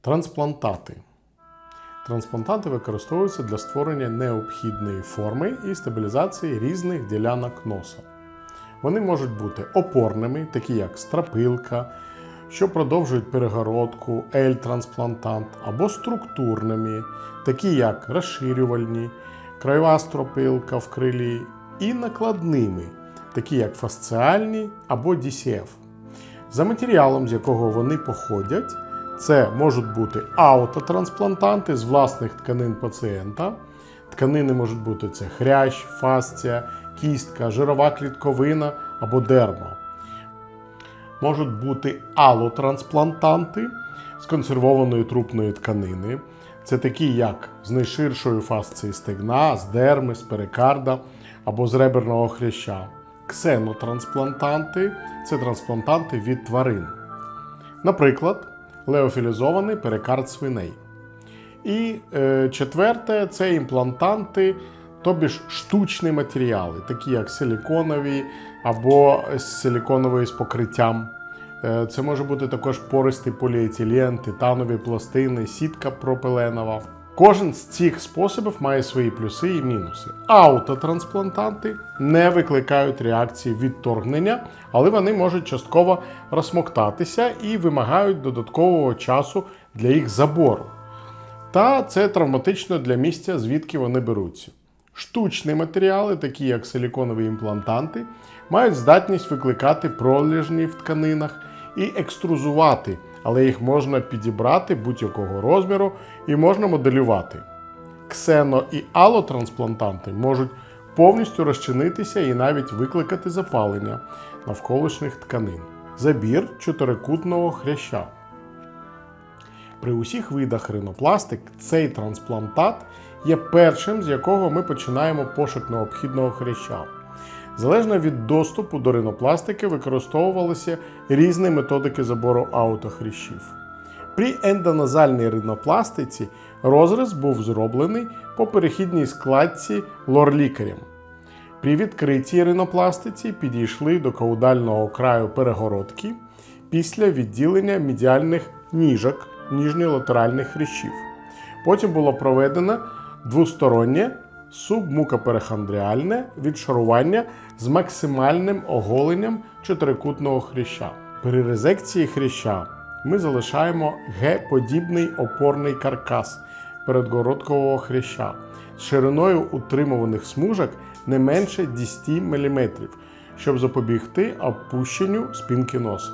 Трансплантати. Трансплантати використовуються для створення необхідної форми і стабілізації різних ділянок носа. Вони можуть бути опорними, такі як страпилка, що продовжують перегородку, L-трансплантант, або структурними, такі як розширювальні, краєва стропилка в крилі, і накладними, такі як фасціальні або DCF. За матеріалом, з якого вони походять, це можуть бути аутотрансплантанти з власних тканин пацієнта. Тканини можуть бути це хрящ, фасція, кістка, жирова клітковина або дерма. Можуть бути алотрансплантанти з консервованої трупної тканини. Це такі, як з найширшою фасцією стегна, з дерми, з перикарда або з реберного хряща. Ксенотрансплантанти це трансплантанти від тварин. Наприклад, леофілізований перикард свиней. І е, четверте це імплантанти, тобі ж штучні матеріали, такі як силіконові або силіконові з покриттям. Е, Це може бути також пористий поліетилен, титанові пластини, сітка пропиленова. Кожен з цих способів має свої плюси і мінуси. Аутотрансплантанти не викликають реакції відторгнення, але вони можуть частково розсмоктатися і вимагають додаткового часу для їх забору. Та це травматично для місця, звідки вони беруться. Штучні матеріали, такі як силіконові імплантанти, мають здатність викликати пролежні в тканинах і екструзувати, але їх можна підібрати будь-якого розміру і можна моделювати. Ксено і алотрансплантанти можуть повністю розчинитися і навіть викликати запалення навколишніх тканин. Забір чотирикутного хряща. При усіх видах ринопластик цей трансплантат є першим, з якого ми починаємо пошук необхідного хряща. Залежно від доступу до ринопластики використовувалися різні методики забору аутохрящів. При ендоназальній ринопластиці розріз був зроблений по перехідній складці лор-лікарем. При відкритій ринопластиці підійшли до каудального краю перегородки після відділення медіальних ніжок ніжньолатеральних хрящів. Потім було проведено двостороннє субмукоперихондріальне відшарування з максимальним оголенням чотирикутного хряща. При резекції хряща ми залишаємо Г-подібний опорний каркас передгородкового хряща з шириною утримуваних смужок не менше 10 мм, щоб запобігти опущенню спинки носа.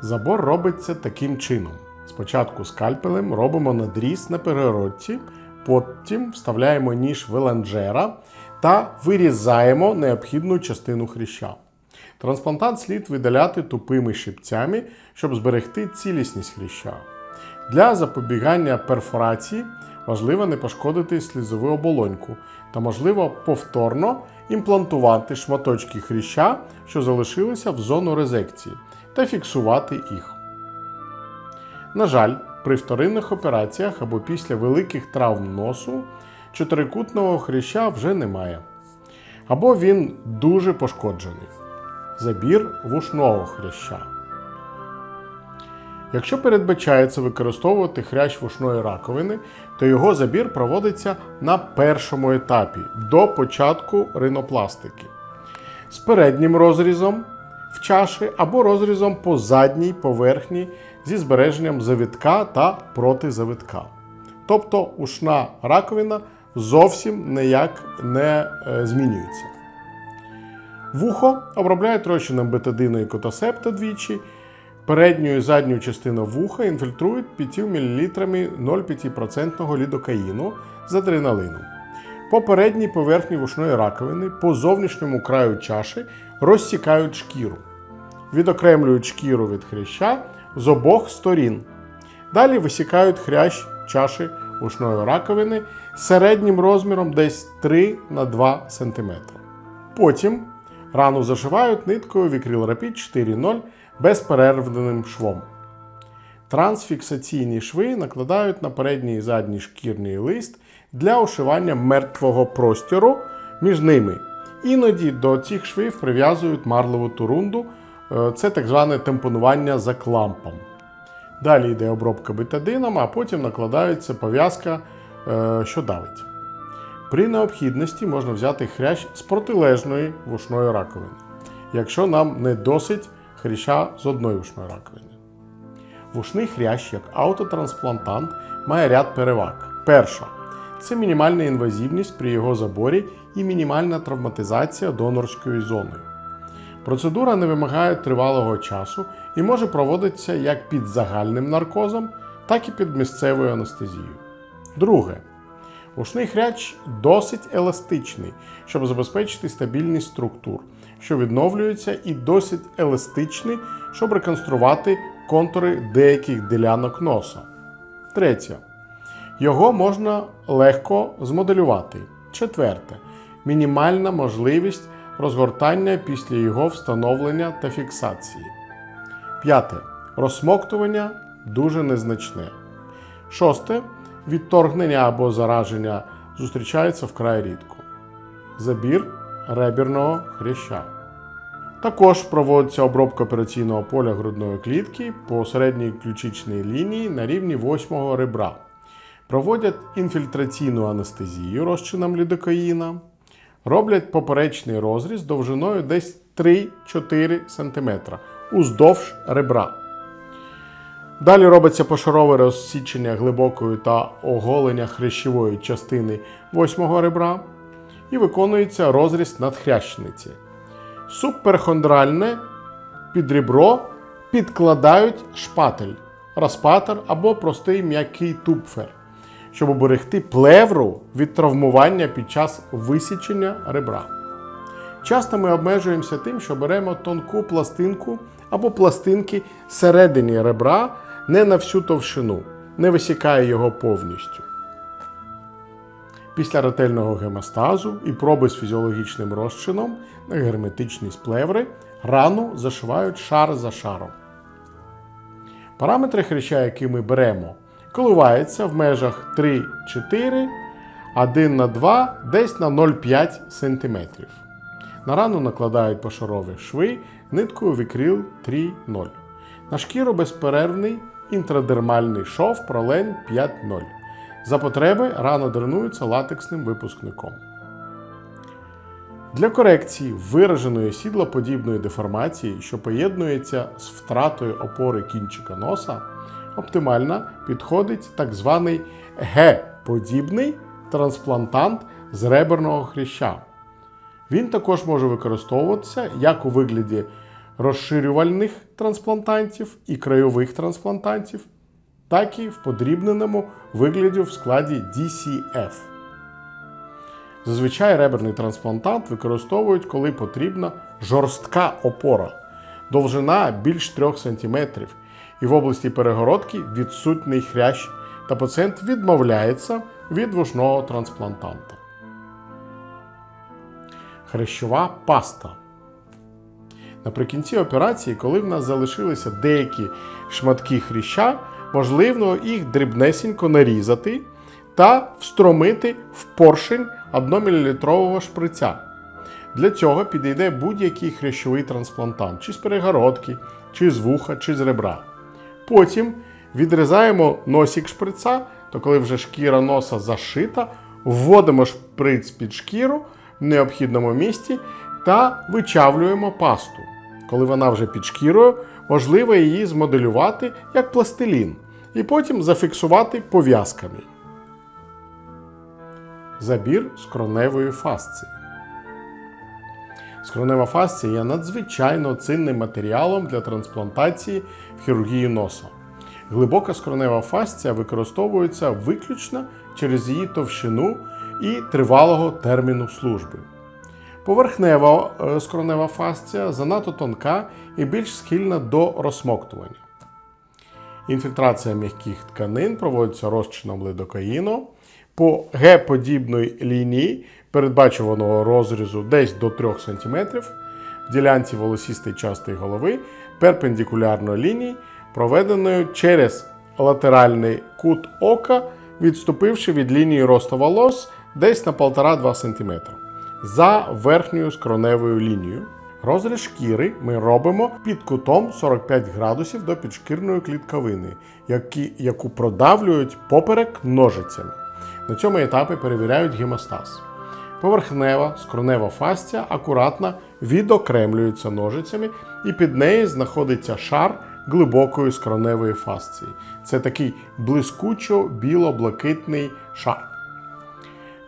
Забор робиться таким чином. Спочатку скальпелем робимо надріз на перегородці, потім вставляємо ніж веланжера та вирізаємо необхідну частину хряща. Трансплантант слід видаляти тупими щипцями, щоб зберегти цілісність хряща. Для запобігання перфорації важливо не пошкодити слізову оболоньку та можливо повторно імплантувати шматочки хряща, що залишилися в зону резекції, та фіксувати їх. На жаль, при вторинних операціях або після великих травм носу чотирикутного хряща вже немає. Або він дуже пошкоджений. Забір вушного хряща. Якщо передбачається використовувати хрящ вушної раковини, то його забір проводиться на першому етапі до початку ринопластики з переднім розрізом в чаші або розрізом по задній поверхні зі збереженням завитка та протизавитка. Тобто ушна раковина зовсім ніяк не е, змінюється. Вухо обробляють розчином бетадину і котосепта двічі. Передню і задню частину вуха інфільтрують 5 мл 0,5% лідокаїну з адреналином. По передній поверхні вушної раковини по зовнішньому краю чаші розсікають шкіру. Відокремлюють шкіру від хряща з обох сторін. Далі висікають хрящ чаші вушної раковини середнім розміром десь 3 на 2 см. Потім рану зашивають ниткою Vicryl 4.0 безперервним швом. Трансфіксаційні шви накладають на передній і задній шкірний лист для ушивання мертвого простору між ними Іноді до цих швів прив'язують марлеву турунду, це так зване темпонування за клампом. Далі йде обробка бетадином, а потім накладається пов'язка, е, що давить. При необхідності можна взяти хрящ з протилежної вушної раковини, якщо нам не досить хряща з одної вушної раковини. Вушний хрящ як автотрансплантант має ряд переваг. Перша це мінімальна інвазивність при його заборі і мінімальна травматизація донорської зони. Процедура не вимагає тривалого часу і може проводитися як під загальним наркозом, так і під місцевою анестезією. Друге, ушний хряч досить еластичний, щоб забезпечити стабільність структур, що відновлюються, і досить еластичний, щоб реконструвати контури деяких ділянок носа. Третє. Його можна легко змоделювати. Четверте. Мінімальна можливість розгортання після його встановлення та фіксації. П'яте. Розсмоктування дуже незначне. Шосте. Відторгнення або зараження зустрічається вкрай рідко. Забір ребірного хряща. Також проводиться обробка операційного поля грудної клітки по середній ключичній лінії на рівні 8 ребра. Проводять інфільтраційну анестезію розчином лідокаїна. Роблять поперечний розріз довжиною десь 3-4 см уздовж ребра. Далі робиться пошарове розсічення глибокої та оголення хрящової частини 8 ребра і виконується розріз надхрящниці. Субперхондральне під ребро підкладають шпатель, розпатер або простий м'який тупфер, щоб оберегти плевру від травмування під час висічення ребра. Часто ми обмежуємося тим, що беремо тонку пластинку або пластинки всередині ребра не на всю товщину, не висікає його повністю. Після ретельного гемостазу і проби з фізіологічним розчином на герметичність плеври рану зашивають шар за шаром. Параметри хряща, які ми беремо, коливаються в межах 3-4, 1 на 2, десь на 0,5 см. На рану накладають пошарові шви ниткою вікрил 3.0. На шкіру безперервний інтрадермальний шов пролень 5.0. За потреби рана дренується латексним випускником. Для корекції вираженої сідлоподібної деформації, що поєднується з втратою опори кінчика носа, оптимально підходить так званий Г-подібний трансплантант з реберного хряща. Він також може використовуватися як у вигляді розширювальних трансплантантів і крайових трансплантантів, так і в подрібненому вигляді в складі DCF. Зазвичай реберний трансплантант використовують, коли потрібна жорстка опора, довжина більш 3 см, і в області перегородки відсутній хрящ, та пацієнт відмовляється від вушного трансплантанта. Хрящова паста. Наприкінці операції, коли в нас залишилися деякі шматки хряща, можливо їх дрібнесенько нарізати та встромити в поршень 1-мл шприця. Для цього підійде будь-який хрящовий трансплантант, чи з перегородки, чи з вуха, чи з ребра. Потім відрізаємо носик шприца, то коли вже шкіра носа зашита, вводимо шприц під шкіру в необхідному місці та вичавлюємо пасту. Коли вона вже під шкірою, можливо її змоделювати як пластилін і потім зафіксувати пов'язками. Забір скроневої фасції. Скронева фасція є надзвичайно цінним матеріалом для трансплантації в хірургії носа. Глибока скронева фасція використовується виключно через її товщину і тривалого терміну служби. Поверхнева е, скронева фасція занадто тонка і більш схильна до розсмоктування. Інфільтрація м'яких тканин проводиться розчином лидокаїну по Г-подібної лінії передбачуваного розрізу десь до 3 см в ділянці волосістої частини голови перпендикулярно лінії, проведеною через латеральний кут ока, відступивши від лінії росту волос десь на 1,5-2 см. за верхньою скроневою лінією. Розріз шкіри ми робимо під кутом 45 градусів до підшкірної клітковини, які, яку продавлюють поперек ножицями. На цьому етапі перевіряють гемостаз. Поверхнева скронева фасція акуратно відокремлюється ножицями, і під нею знаходиться шар глибокої скроневої фасції. Це такий блискучо-біло-блакитний шар.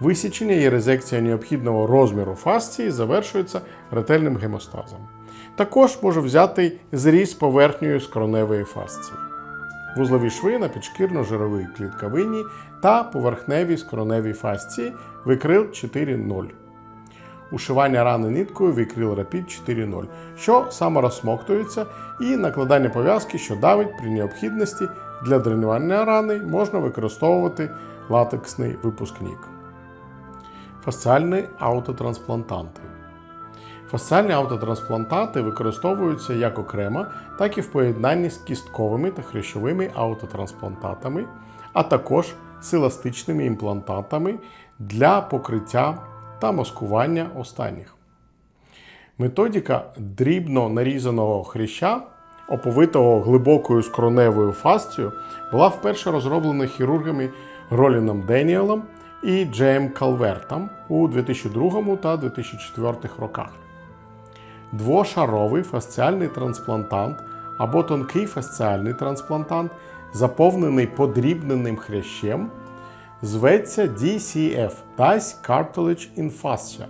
Висічення і резекція необхідного розміру фасції завершується ретельним гемостазом. Також може взяти зріз поверхньої скроневої фасції. Вузлові шви на підшкірно-жировій клітковині та поверхневій скроневій фасції викрил 4.0. Ушивання рани ниткою викрил Rapid 4.0, що саморозсмоктується, і накладання пов'язки, що давить при необхідності для дренування рани можна використовувати латексний випускник. Фасціальні аутотрансплантанти. Фасціальні аутотрансплантати використовуються як окремо, так і в поєднанні з кістковими та хрящовими аутотрансплантатами, а також з еластичними імплантатами для покриття та маскування останніх. Методика дрібно нарізаного хряща, оповитого глибокою скроневою фасцією, була вперше розроблена хірургами Роліном Деніелом і Джеєм Калвертом у 2002 та 2004 роках. Двошаровий фасціальний трансплантант або тонкий фасціальний трансплантант, заповнений подрібненим хрящем, зветься DCF Dice Cartilage in Fascia,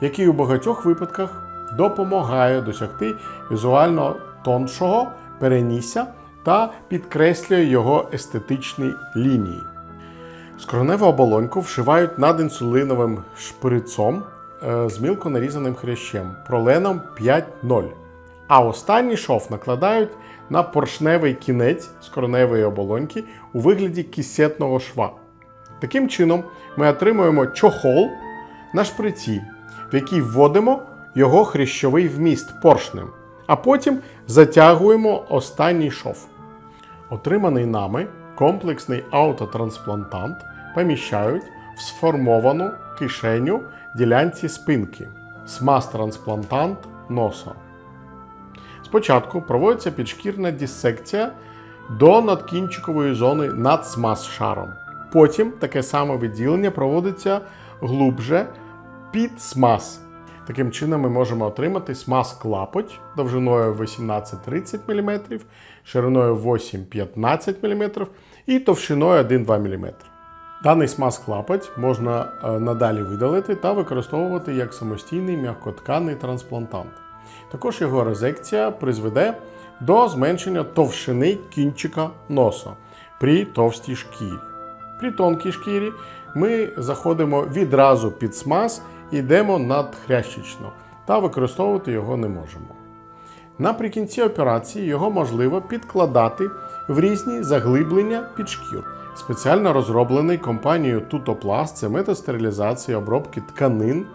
який у багатьох випадках допомагає досягти візуально тоншого перенісся та підкреслює його естетичні лінії. Скроневу оболоньку вшивають над інсулиновим шприцом з мілко нарізаним хрящем проленом 5.0. А останній шов накладають на поршневий кінець скроневої оболоньки у вигляді кісетного шва. Таким чином, ми отримуємо чохол на шприці, в який вводимо його хрящовий вміст поршнем, а потім затягуємо останній шов. Отриманий нами комплексний аутотрансплантант поміщають в сформовану кишеню ділянці спинки смаз-трансплантант носа. Спочатку проводиться підшкірна дissекція до надкінчикової зони над смаз-шаром. Потім таке саме відділення проводиться глубже під смаз. Таким чином ми можемо отримати смаз-клапоть довжиною 18-30 мм, шириною 8-15 мм і товщиною 1-2 мм. Даний смаз-клапоть можна е, надалі видалити та використовувати як самостійний м'якотканий трансплантант. Також його резекція призведе до зменшення товщини кінчика носа при товстій шкірі. При тонкій шкірі ми заходимо відразу під смаз і йдемо надхрящично та використовувати його не можемо. Наприкінці операції його можливо підкладати в різні заглиблення під шкіру. Спеціально розроблений компанією Tutoplas це метод стерилізації обробки тканин,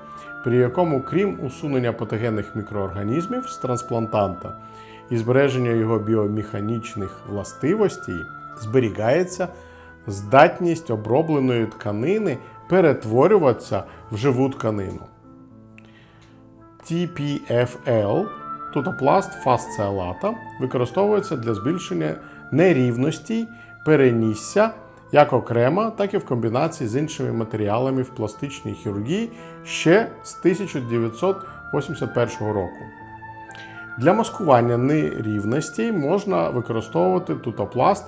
при якому, крім усунення патогенних мікроорганізмів з трансплантанта і збереження його біомеханічних властивостей, зберігається здатність обробленої тканини перетворюватися в живу тканину. TPFL тутопласт фасциалата використовується для збільшення нерівностей перенісся як окремо, так і в комбінації з іншими матеріалами в пластичній хірургії ще з 1981 року. Для маскування нерівностей можна використовувати тутопласт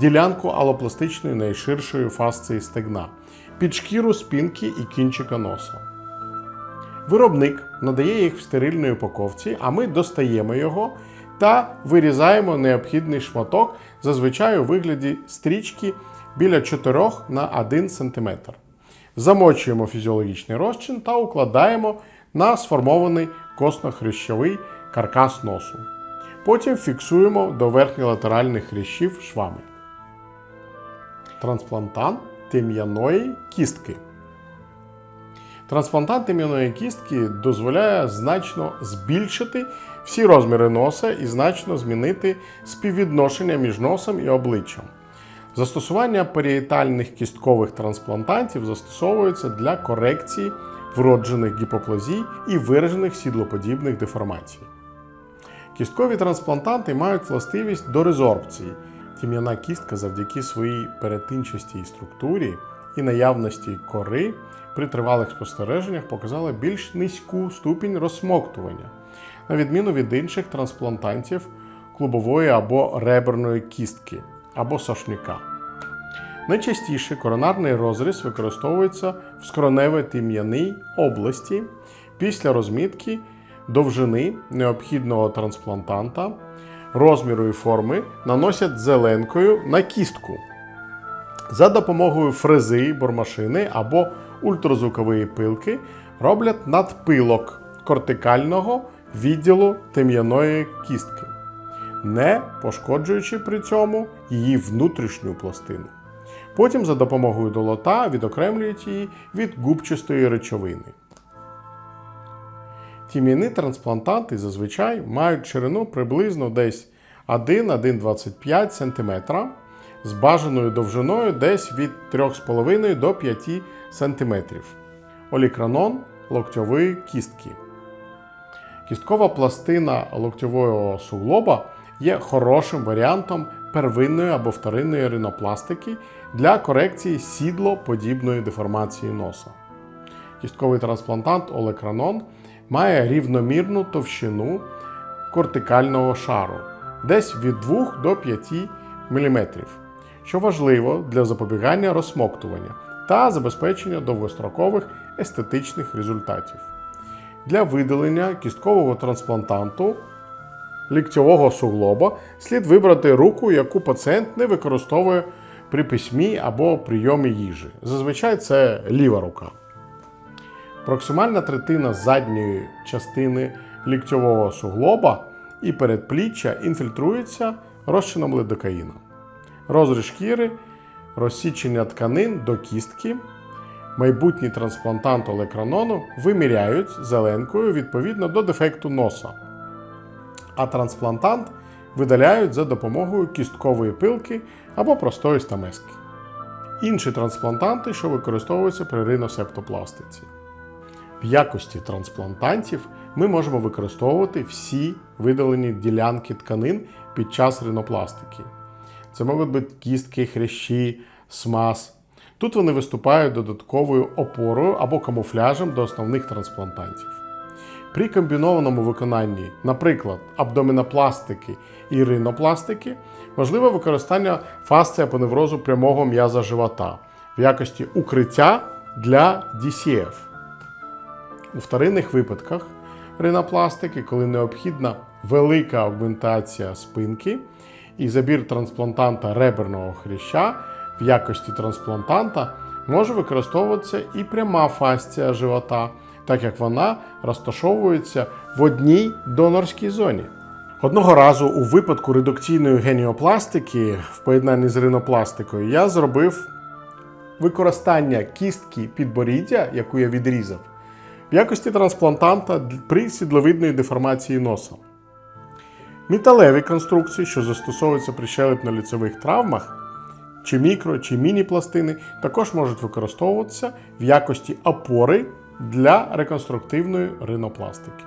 ділянку алопластичної найширшої фасції стегна під шкіру спинки і кінчика носа. Виробник надає їх в стерильній упаковці, а ми достаємо його та вирізаємо необхідний шматок зазвичай у вигляді стрічки біля 4 на 1 см. Замочуємо фізіологічний розчин та укладаємо на сформований косно-хрящовий каркас носу. Потім фіксуємо до верхньолатеральних хрящів швами. Трансплантант тим'яної кістки. Трансплантант тим'яної кістки дозволяє значно збільшити всі розміри носа і значно змінити співвідношення між носом і обличчям. Застосування парієтальних кісткових трансплантантів застосовується для корекції вроджених гіпоплазій і виражених сідлоподібних деформацій. Кісткові трансплантанти мають властивість до резорбції. Тім'яна кістка завдяки своїй перетинчастій структурі і наявності кори при тривалих спостереженнях показала більш низьку ступінь розсмоктування, на відміну від інших трансплантантів клубової або реберної кістки або сошника. Найчастіше коронарний розріз використовується в скронево-тім'яній області після розмітки довжини необхідного трансплантанта, розміру і форми наносять зеленкою на кістку. За допомогою фрези, бормашини або ультразвукової пилки роблять надпилок кортикального відділу тем'яної кістки, не пошкоджуючи при цьому її внутрішню пластину. Потім за допомогою долота відокремлюють її від губчастої речовини. Тім'яні трансплантанти зазвичай мають ширину приблизно десь 1-1,25 см з бажаною довжиною десь від 3,5 до 5 см. Олікранон локтьової кістки. Кісткова пластина локтьового суглоба є хорошим варіантом первинної або вторинної ринопластики для корекції сідлоподібної деформації носа. Кістковий трансплантант олекранон має рівномірну товщину кортикального шару десь від 2 до 5 мм, що важливо для запобігання розсмоктування та забезпечення довгострокових естетичних результатів. Для видалення кісткового трансплантанту ліктьового суглоба слід вибрати руку, яку пацієнт не використовує при письмі або прийомі їжі. Зазвичай це ліва рука. Проксимальна третина задньої частини ліктьового суглоба і передпліччя інфільтрується розчином лидокаїну. Розріз шкіри, розсічення тканин до кістки. Майбутній трансплантант олекранону виміряють зеленкою відповідно до дефекту носа, а трансплантант видаляють за допомогою кісткової пилки або простої стамески. Інші трансплантанти, що використовуються при риносептопластиці. В якості трансплантантів ми можемо використовувати всі видалені ділянки тканин під час ринопластики. Це можуть бути кістки, хрящі, смаз. Тут вони виступають додатковою опорою або камуфляжем до основних трансплантантів. При комбінованому виконанні, наприклад, абдомінопластики і ринопластики, можливе використання фасція поневрозу прямого м'яза живота в якості укриття для DCF. У вторинних випадках ринопластики, коли необхідна велика аугментація спинки і забір трансплантанта реберного хряща в якості трансплантанта, може використовуватися і пряма фасція живота, так як вона розташовується в одній донорській зоні. Одного разу у випадку редукційної геніопластики в поєднанні з ринопластикою я зробив використання кістки підборіддя, яку я відрізав, в якості трансплантанта при сідловидної деформації носа. Металеві конструкції, що застосовуються при щелепно-ліцевих травмах, чи мікро, чи міні-пластини, також можуть використовуватися в якості опори для реконструктивної ринопластики.